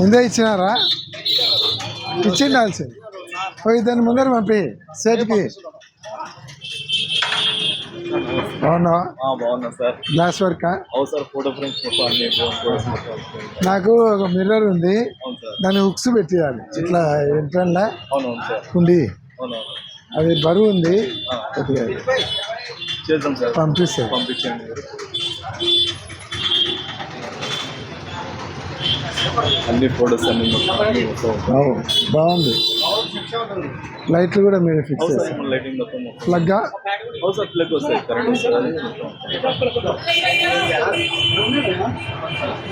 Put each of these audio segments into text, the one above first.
ముందే ఇచ్చినారా? ఇచ్చిండాల్సింది పోయి దాన్ని ముందర పంపి సేట్కి. గ్లాస్ వర్క్ నాకు ఒక మిర్రర్ ఉంది. దాన్ని హుక్స్ పెట్టియాలి. ఇట్లా ఎంట్రన్లా ఉంది అది బరువు ఉంది. పంపిస్తాను. పంపించండి మీరు అన్ని ఫోటోస్ అన్ని బాగుంది. లైట్లు కూడా మీరు ఫిక్స్ లైటింగ్. ప్లగ్గా ప్లగ్ వస్తాయి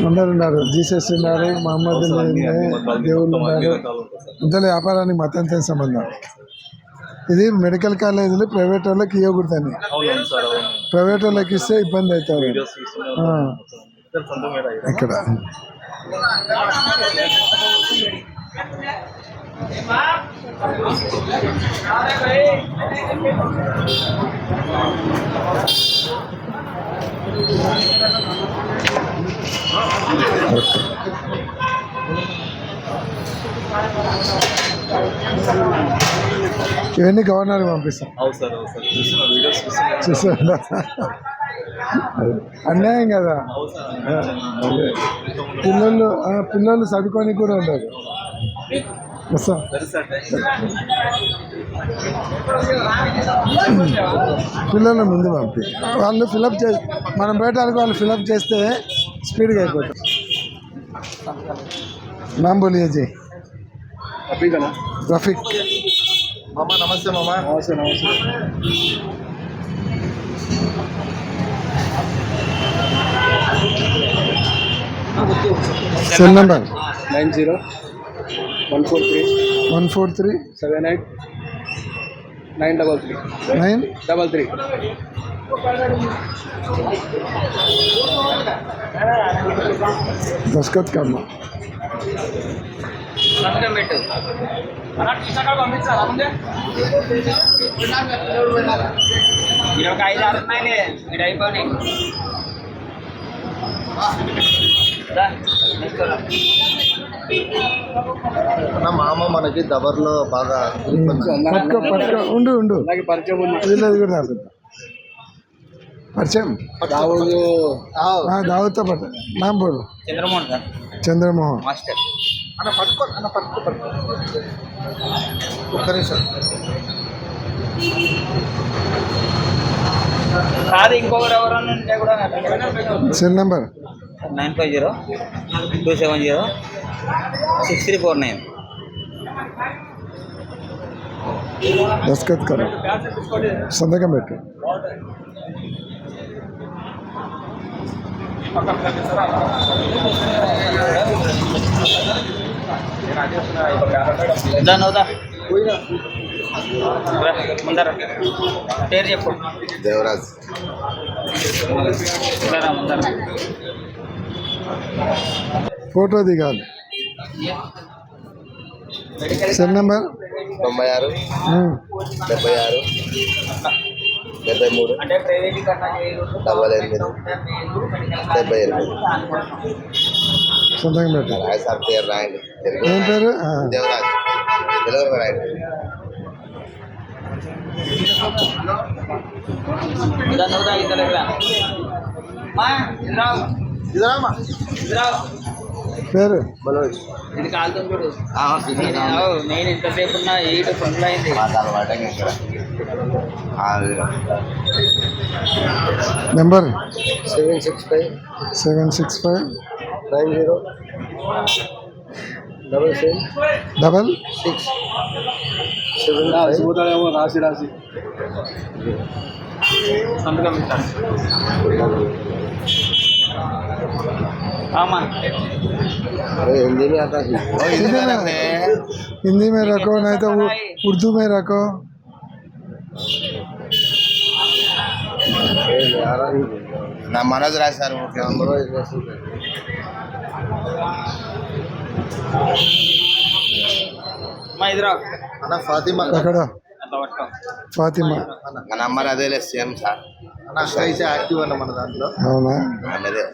అందరు ఉన్నారు జీసస్ ఉన్నారు మహమ్మద్ దేవుళ్ళు ఉన్నారు. ఇంతలో వ్యాపారానికి మతంతో సంబంధం. ఇది మెడికల్ కాలేజీలు ప్రైవేట్ వాళ్ళకి ఇవ్వకూడదని. ప్రైవేట్ వాళ్ళకి ఇస్తే ఇబ్బంది అవుతారు. ఇక్కడ. ఇవన్నీ గవర్నర్ పంపిస్తాం. అవును సార్ అవును సార్. చూస్తున్నా వీడియోస్ చూస్తున్నా చూసారా అన్యాయం కదా. పిల్లలు పిల్లలు చదువుకొని కూడా ఉండదు పిల్లల ముందు పంపి. వాళ్ళు ఫిలప్ చే మనం బయటకు వాళ్ళు ఫిలప్ చేస్తే స్పీడ్గా అయిపోతాం. నామ్ బోలియే జీ. రఫీక్. మామ నమస్తే మామ. నమస్తే నమస్తే. Cell number nine zero one four three one four three seven eight nine double three nine double three దస్కత్ కర్మ ఇరవై ఐదు ఆరు ఉన్నాయిలే మీరు అయిపోయి నా మామ మనకి దబర్లో బాగా ఉండు ఉండు. అలాగే పరిచయం పరిచయం? దావుతో పట్ట నామ్ బోలు చంద్రమోహన్ సార్. చంద్రమోహన్. మాస్టర్. అన్న పట్టుకో అన్న పట్టుకో పట్టుకో. ఒక్క నిమిషం. కాదు ఇంకొకరు ఎవరన్నా ఉంటే కూడా cell number nine five zero two seven zero six three four nine. దస్కత్ కర్మ సంతకం పెట్టు. దాని అవుతా ముందర పేరు చెప్పు. దేవరాజ్. ముందర ఫోటో దిగాలి. Cell number? తొంభై ఆరు. డెబ్బై ఆరు. డెబ్బై మూడు. డబల్ ఎనిమిది. డెబ్బై ఎనిమిది. సంతకం పెట్టు. రాయ్ సార్ పేరు రాయండి. ఏం పేరు? దేవరాజ్. తెలుగులో రాయండి ఇదరామా పేరు? మనోజ్ ఇది కాలుతుంది చూడు నేను ఇంతసేపు ఉన్నా ఏడు పనులు అయింది మాట్లాడమాట ఇక్కడ number? Seven six five. Seven six five. Nine zero. double seven double six seven five రాసి రాసి సంతకం ఇస్తాను ఆమా अरे हिंदी में आता है हिंदी में हिंदी में रखो नहीं तो वो उर्दू में रखो నా మనోజ్ రాశారు మనోజ్ రాశారు మా ఇద్దరు అన్న ఫాతిమా. అక్కడ ఫాతిమా. నా నంబర్ అదేలే సేమ్ సార్. అన్న యాక్టివ్ అన్న మన దాంట్లో. అవునా? అన్నదే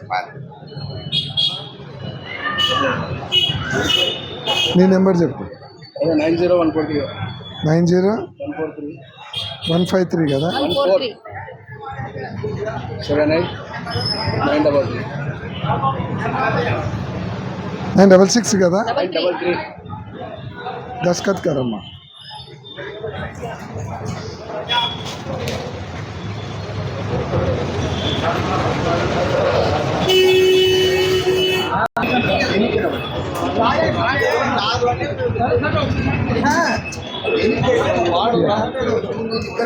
నీ నెంబర్ చెప్పు. Nine zero one four three. Nine zero one four three. One five three కదా? Seven eight nine double three. Nine double six కదా? Nine double three. దస్కత్ కరమ్మా. ఇక్కడ